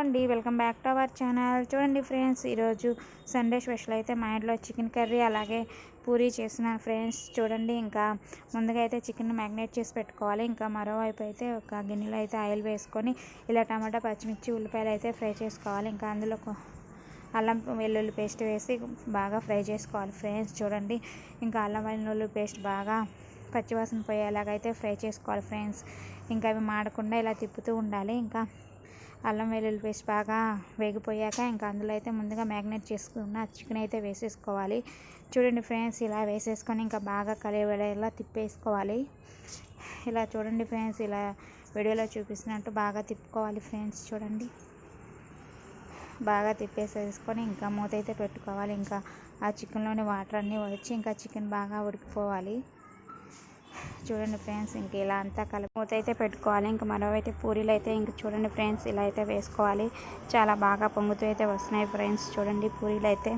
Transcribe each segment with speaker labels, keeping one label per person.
Speaker 1: అండి. Welcome back to our channel. చూడండి friends ఈరోజు సండే స్పెషల్ అయితే మా ఇంట్లో చికెన్ కర్రీ అలాగే పూరీ చేస్తున్నాను ఫ్రెండ్స్. చూడండి ఇంకా ముందుగా అయితే చికెన్ మ్యాగ్నేట్ చేసి పెట్టుకోవాలి. ఇంకా మరోవైపు అయితే ఒక గిన్నెలో అయితే ఆయిల్ వేసుకొని ఇలా టమాటా పచ్చిమిర్చి ఉల్లిపాయలు అయితే ఫ్రై చేసుకోవాలి. ఇంకా అందులో అల్లం వెల్లుల్లి పేస్ట్ వేసి బాగా ఫ్రై చేసుకోవాలి ఫ్రెండ్స్. చూడండి ఇంకా అల్లం వెల్లుల్లి పేస్ట్ బాగా పచ్చివాసన పోయేలాగైతే ఫ్రై చేసుకోవాలి ఫ్రెండ్స్. ఇంకా అవి మాడకుండా ఇలా తిప్పుతూ ఉండాలి. ఇంకా అల్లం వెల్లుల్లి పేస్ట్ బాగా వేగిపోయాక ఇంకా అందులో అయితే ముందుగా మ్యాగ్నేట్ చేసుకున్న చికెన్ అయితే వేసేసుకోవాలి. చూడండి ఫ్రెండ్స్ ఇలా వేసేసుకొని ఇంకా బాగా కలివేలా తిప్పేసుకోవాలి. ఇలా చూడండి ఫ్రెండ్స్ ఇలా వీడియోలో చూపిస్తున్నట్టు బాగా తిప్పుకోవాలి ఫ్రెండ్స్ చూడండి. బాగా తిప్పేసేసుకొని ఇంకా మూత అయితే పెట్టుకోవాలి. ఇంకా ఆ చికెన్లోని వాటర్ అన్నీ వచ్చి ఇంకా చికెన్ బాగా ఉడికిపోవాలి. చూడండి ఫ్రెండ్స్ ఇంక ఇలా అంతా కలిపి మూత అయితే పెట్టుకోవాలి. ఇంకా మరోవైతే పూరీలు అయితే ఇంక చూడండి ఫ్రెండ్స్ ఇలా అయితే వేసుకోవాలి. చాలా బాగా పొంగుతూ అయితే వస్తున్నాయి ఫ్రెండ్స్ చూడండి పూరీలు అయితే.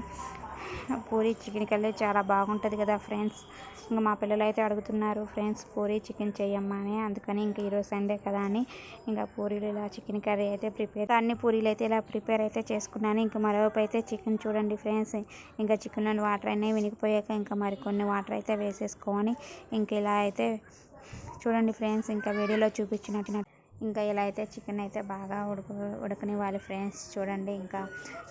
Speaker 1: పూరి చికెన్ కర్రీ చాలా బాగుంటుంది కదా ఫ్రెండ్స్. ఇంకా మా పిల్లలు అయితే అడుగుతున్నారు ఫ్రెండ్స్ పూరి చికెన్ చేయమ్మా అని. అందుకని ఇంకా ఈరోజు సండే కదా అని ఇంకా పూరీలు ఇలా చికెన్ కర్రీ అయితే ప్రిపేర్ అన్ని పూరీలు అయితే ఇలా ప్రిపేర్ అయితే చేసుకున్నాను. ఇంకా మరోవైపు అయితే చికెన్ చూడండి ఫ్రెండ్స్. ఇంకా చికెన్ వాటర్ అనేవి వినిగిపోయాక ఇంకా మరికొన్ని వాటర్ అయితే వేసేసుకొని ఇంక ఇలా అయితే చూడండి ఫ్రెండ్స్. ఇంకా వీడియోలో చూపించినట్టు ఇంకా ఇలా అయితే చికెన్ అయితే బాగా ఉడక ఉడకనివ్వాలి ఫ్రెండ్స్. చూడండి ఇంకా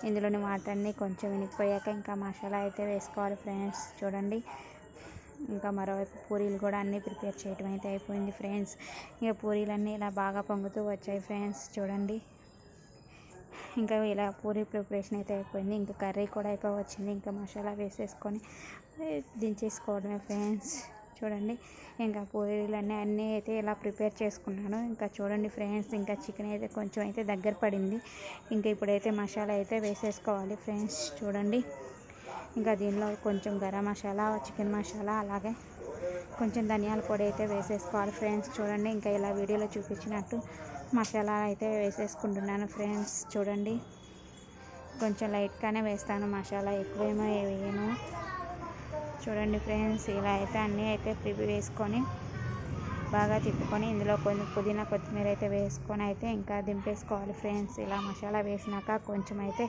Speaker 1: ఇందులోని వాటర్ అన్నీ కొంచెం వినిగిపోయాక ఇంకా మసాలా అయితే వేసుకోవాలి ఫ్రెండ్స్. చూడండి ఇంకా మరోవైపు పూరీలు కూడా అన్నీ ప్రిపేర్ చేయడం అయితే అయిపోయింది ఫ్రెండ్స్. ఇంకా పూరీలన్నీ ఇలా బాగా పొంగుతూ వచ్చాయి ఫ్రెండ్స్. చూడండి ఇంకా ఇలా పూరీ ప్రిపరేషన్ అయితే అయిపోయింది. ఇంకా కర్రీ కూడా అయిపోయి వచ్చింది. ఇంకా మసాలా వేసేసుకొని దించేసుకోవడమే ఫ్రెండ్స్. చూడండి. ఇంకా పూరీలన్నీ అన్నీ అయితే ఇలా ప్రిపేర్ చేసుకున్నాను. ఇంకా చూడండి ఫ్రెండ్స్ ఇంకా చికెన్ అయితే కొంచెం అయితే దగ్గర పడింది. ఇంకా ఇప్పుడైతే మసాలా అయితే వేసేసుకోవాలి ఫ్రెండ్స్ చూడండి. ఇంకా దీనిలో కొంచెం గరం మసాలా చికెన్ మసాలా అలాగే కొంచెం ధనియాల పొడి అయితే వేసేసుకోవాలి ఫ్రెండ్స్ చూడండి. ఇంకా ఇలా వీడియోలో చూపించినట్టు మసాలా అయితే వేసేసుకుంటున్నాను ఫ్రెండ్స్ చూడండి. కొంచెం లైట్గానే వేస్తాను మసాలా ఎక్కువేమో వేయను. చూడండి ఫ్రెండ్స్ ఇలా అయితే అన్నీ అయితే ప్రిపేర్ వేసుకొని బాగా తిప్పుకొని ఇందులో కొన్ని పుదీనా కొత్తిమీర అయితే వేసుకొని అయితే ఇంకా దింపేసుకోవాలి ఫ్రెండ్స్. ఇలా మసాలా వేసినాక కొంచెం అయితే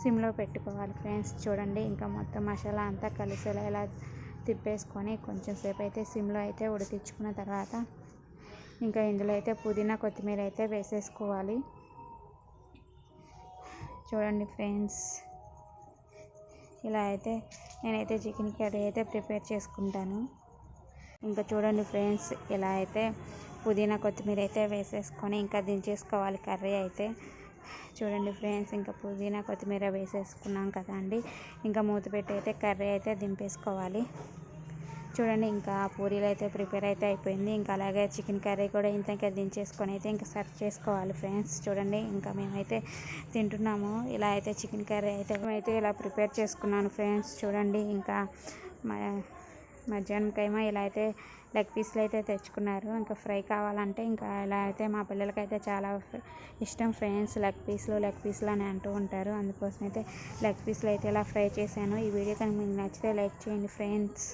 Speaker 1: సిమ్లో పెట్టుకోవాలి ఫ్రెండ్స్. చూడండి ఇంకా మొత్తం మసాలా అంతా కలిసేలా ఇలా తిప్పేసుకొని కొంచెం సేపు అయితే సిమ్లో అయితే ఉడికించుకున్న తర్వాత ఇంకా ఇందులో అయితే పుదీనా కొత్తిమీర అయితే వేసేసుకోవాలి. చూడండి ఫ్రెండ్స్. ఇలా అయితే నేనైతే చికెన్ కర్రీ అయితే ప్రిపేర్ చేసుకుంటాను. ఇంకా చూడండి ఫ్రెండ్స్ ఇలా అయితే పుదీనా కొత్తిమీర అయితే వేసేసుకొని ఇంకా దించేసుకోవాలి కర్రీ అయితే. చూడండి ఫ్రెండ్స్ ఇంకా పుదీనా కొత్తిమీర వేసేసుకున్నాం కదా అండి. ఇంకా మూత పెట్టి అయితే కర్రీ అయితే దింపేసుకోవాలి. చూడండి ఇంకా పూరీలు అయితే ప్రిపేర్ అయితే అయిపోయింది. ఇంకా అలాగే చికెన్ కర్రీ కూడా ఇంత ఇంకా దించేసుకొని అయితే ఇంకా సర్వ్ చేసుకోవాలి ఫ్రెండ్స్. చూడండి ఇంకా మేమైతే తింటున్నాము. ఇలా అయితే చికెన్ కర్రీ అయితే మేమైతే ఇలా ప్రిపేర్ చేసుకున్నాను ఫ్రెండ్స్. చూడండి ఇంకా మధ్యాహ్నంకేమో ఇలా అయితే లెగ్ పీస్లు అయితే తెచ్చుకున్నారు. ఇంకా ఫ్రై కావాలంటే ఇంకా ఇలా అయితే మా పిల్లలకైతే చాలా ఇష్టం ఫ్రెండ్స్ లెగ్ పీస్లు లెగ్ పీస్లు అని అంటూ ఉంటారు. అందుకోసం అయితే లెగ్ పీస్లు అయితే ఇలా ఫ్రై చేశాను. ఈ వీడియో కనుక మీకు నచ్చితే లైక్ చేయండి ఫ్రెండ్స్.